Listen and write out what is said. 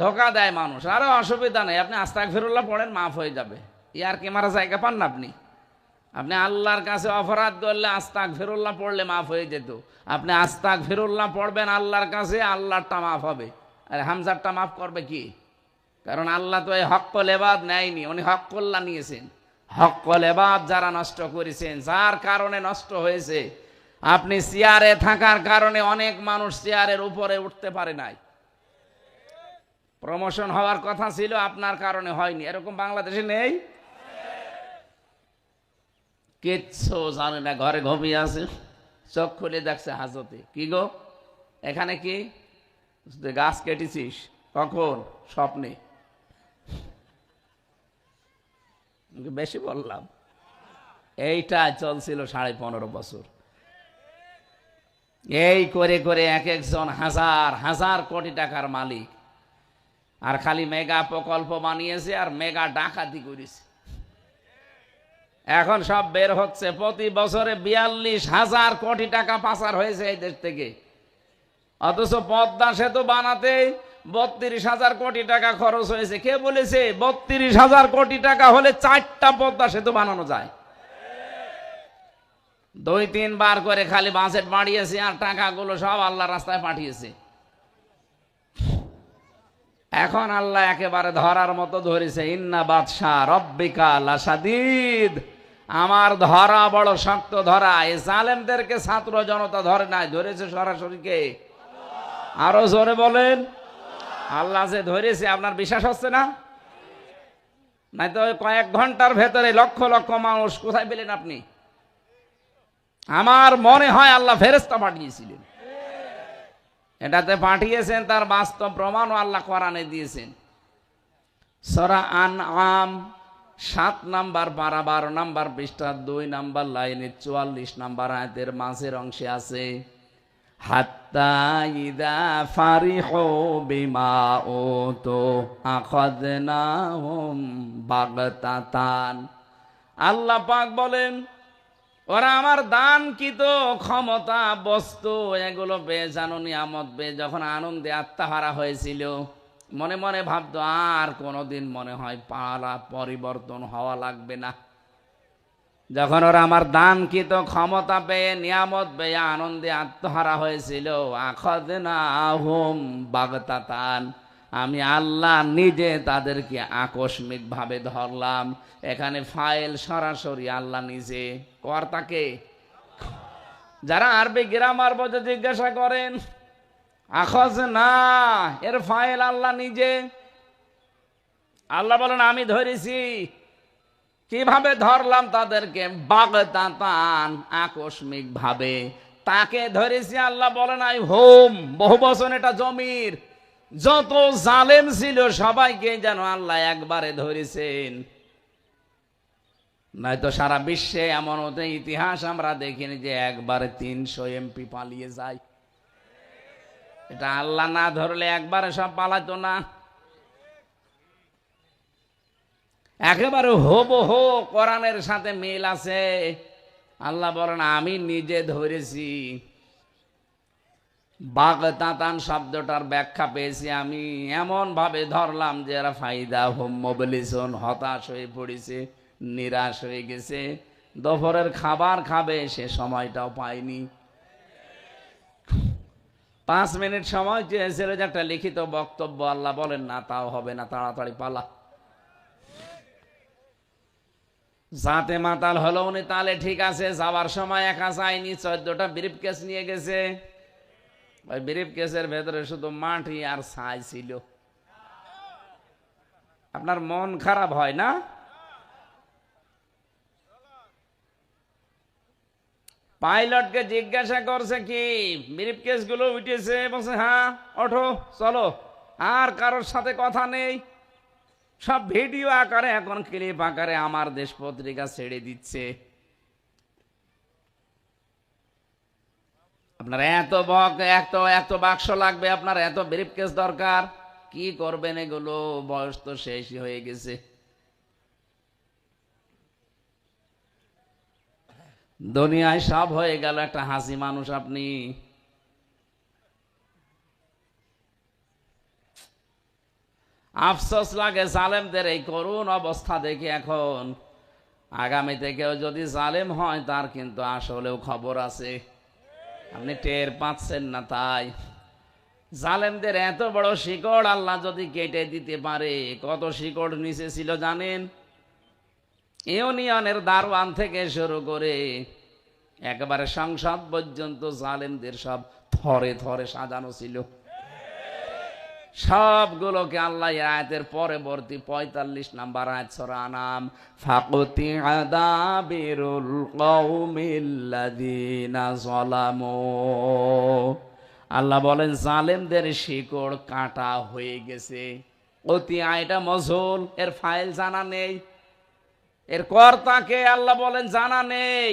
ধোকা দেয় মানুষ, আরও অসুবিধা নেই। আপনি আস্তাক ফিরুল্লাহ পড়েন, মাফ হয়ে যাবে। ইয়ার কি মারা জায়গা পান না আপনি? আপনি আল্লাহর কাছে অপরাধ করলে আস্তাক ফিরুল্লাহ পড়লে মাফ হয়ে যেত। আপনি আস্তাক ফিরুল্লাহ পড়বেন আল্লাহর কাছে, আল্লাহরটা মাফ হবে। আর হামজারটা মাফ করবে কি? কারণ আল্লাহ তো এই হক্ক লেবাদ নেয়নি, উনি হক্কল্লা নিয়েছেন। হক্ক লেবাদ যারা নষ্ট করেছেন, যার কারণে নষ্ট হয়েছে। আপনি চেয়ারে থাকার কারণে অনেক মানুষ চেয়ারের উপরে উঠতে পারে নাই। প্রমোশন হওয়ার কথা ছিল, আপনার কারণে হয়নি। এরকম বাংলাদেশে নেই? কিচ্ছু জানে না, ঘরে ঘুমিয়ে আছে। চোখ খুলে দেখছে হাজতে। কি গো? এখানে কি? গাছ কেটেছিস। কখন? স্বপ্নে। বেশি বললাম। এইটা চলছিল সাড়ে পনেরো বছর। এই করে করে এক একজন হাজার হাজার কোটি টাকার মালিক। আর খালি মেগা প্রকল্প বানিয়েছে আর মেগা ডাকাতি করেছে। এখন সব বের হচ্ছে। প্রতি বছরে বিয়াল্লিশ হাজার কোটি টাকা পাচার হয়েছে এই দেশ থেকে। অথচ পদ্মা সেতু বানাতে বত্রিশ হাজার কোটি টাকা খরচ হয়েছে। কে বলেছে? বত্রিশ হাজার কোটি টাকা হলে চারটা পদ্মা সেতু বানানো যায়। দুই তিনবার করে খালি বাজেট বাড়িয়েছে আর টাকাগুলো সব আল্লাহ রাস্তায় পাঠিয়েছে। এখন আল্লাহ একেবারে ধরার মতো ধরেছে, ইন্না বাদশাহ রব্বিকা লাসাদিদ আমার ধরা বড় শক্ত ধরা, এই জালেমদেরকে ছাত্র জনতা ধরে নাই, ধরেছে সরাসরি কে? আরও জোরে বলেন। আল্লাহ যে ধরেছে, আপনার বিশ্বাস হচ্ছে না? নাই তো কয়েক ঘণ্টার ভেতরে লক্ষ লক্ষ মানুষ, কোথায় পেলেন আপনি? আমার মনে হয় আল্লাহ ফেরেস্তা পাঠিয়েছিলেন। এটাতে পাঠিয়েছেন, তার বাস্তব প্রমাণও আল্লাহ কোরআনে দিয়েছেন। সরা আন আম সাত নাম্বার পারা, বারো নাম্বার পৃষ্ঠা, দুই নাম্বার লাইনে চুয়াল্লিশ নাম্বার আয়াতের মাঝের অংশে আছে বিমা ও তো আল্লাহ পাক বলেন ওরা আমার দান কি তো ক্ষমতা বস্তু, এগুলো পেয়ে জানো, নিয়ামত পেয়ে যখন আনন্দে আত্মাহারা হয়েছিল, মনে মনে ভাবতো, আর কোনোদিন মনে হয় পালা পরিবর্তন হওয়া লাগবে না। যখন ওরা আমার দান কি তো ক্ষমতা পেয়ে, নিয়ামত পেয়ে আনন্দে আত্মহারা হয়েছিল আখদ না হোম বাগতাতান। আমি আল্লাহ নিজে তাদেরকে আকস্মিকভাবে ধরলাম। এখানে ফাইল সরাসরি আল্লাহ নিজে। কর্তাকে যারা আরবি গ্রামার বোঝে জিজ্ঞাসা করেন, আখজ না, এর ফাইল আল্লাহ নিজে? আল্লাহ বলেন, আমি ধরেছি। কীভাবে ধরলাম তাদেরকে? বাগতাতান আকস্মিক ভাবে তাকে ধরেছি আল্লাহ বলেন আই হোম, বহু বছর এটা জমির। যত জালেম ছিল, সবাইকে যেন আল্লাহ একবারে ধরেছেন। নয়তো সারা বিশ্বে এমন হতে ইতিহাস আমরা দেখিনি যে একবারে তিনশো এমপি পালিয়ে যায়। এটা আল্লাহ না ধরলে একবারে সব পালাতো না। একেবারে হব হো কোরআনের সাথে মিল আছে। আল্লাহ বলেন, আমি নিজে ধরেছি। বাগতাতান শব্দটার ব্যাখ্যা পেয়েছি আমি। এমন ভাবে ধরলাম যে এরা ফাইদা হোম মোবিলিশন হতাশ হয়ে পড়েছে, নিরাশ হয়ে গেছে। দুপুরের খাবার খাবে, সে সময়টাও পায়নি। পাঁচ মিনিট সময় চেয়েছিল যে একটা লিখিত বক্তব্য আল্লাহ বলেন, না, তাও হবে না, তাড়াতাড়ি পালা। যাতে মাতাল হলো উনি, তাহলে ঠিক আছে, যাওয়ার সময় একা যায়নি, চোদ্দটা ব্রিফ কেস নিয়ে গেছে। ওই ব্রিফ কেসের ভেতরে শুধু মাটি আর ছাই ছিল আপনার মন খারাপ হয় না পাইলটকে জিজ্ঞাসা করছে কি ব্রিফ কেসগুলো উঠেছে বলছে হ্যাঁ ওঠো চলো আর কারোর সাথে কথা নেই সব ভিডিও আকারে এখন ক্লিপ আকারে আমার দেশ পত্রিকা ছেড়ে দিচ্ছে আপনার এত বক, এত এত বাক্স লাগবে, আপনার এত ব্রিফ কেস দরকার। কি করবেন এগুলো? বয়স তো শেষই হয়ে গেছে। দুনিয়ায় সব হয়ে গেল, একটা হাসি মানুষ আপনি। আফসোস লাগে জালেমদের এই করুণ অবস্থা দেখে এখন। আগামীতে কেউ যদি জালেম হয়, তার কিন্তু আসলেও খবর আছে। আপনি টের পাচ্ছেন না তাই। জালেমদের এত বড় শিকড় আল্লাহ যদি কেটে দিতে পারে, কত শিকড় নিচে ছিল জানেন? ইউনিয়নের দারোয়ান থেকে শুরু করে একেবারে সংসদ পর্যন্ত জালেমদের সব থরে থরে সাজানো ছিল। সবগুলোকে আল্লাহ আয়াতের পরবর্তী পঁয়তাল্লিশ নাম্বার আয়াত সরা নাম ফাকুতি আদাবিরুল কৌমিল্লাদিনা জলামো আল্লাহ বলেন, জালেমদের শিকড় কাটা হয়ে গেছে। অতি আয়টা মজুল এর ফাইল জানা নেই। এর কর্তাকে আল্লাহ বলেন, জানা নেই।